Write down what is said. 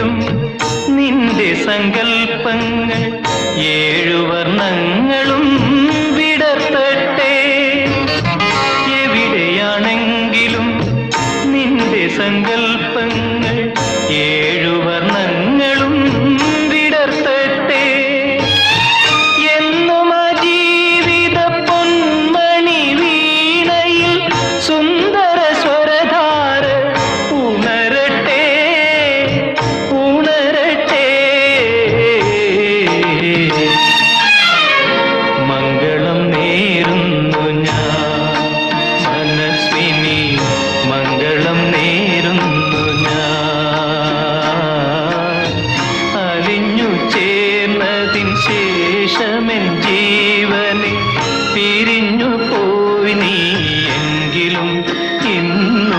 മുന്നിലും നിന്റെ സങ്കൽപ്പങ്ങൾ ഏഴു വർണങ്ങളും വിടർത്തട്ടെ. എവിടെയാണെങ്കിലും നിന്റെ സങ്കൽപ്പങ്ങൾ দিন সে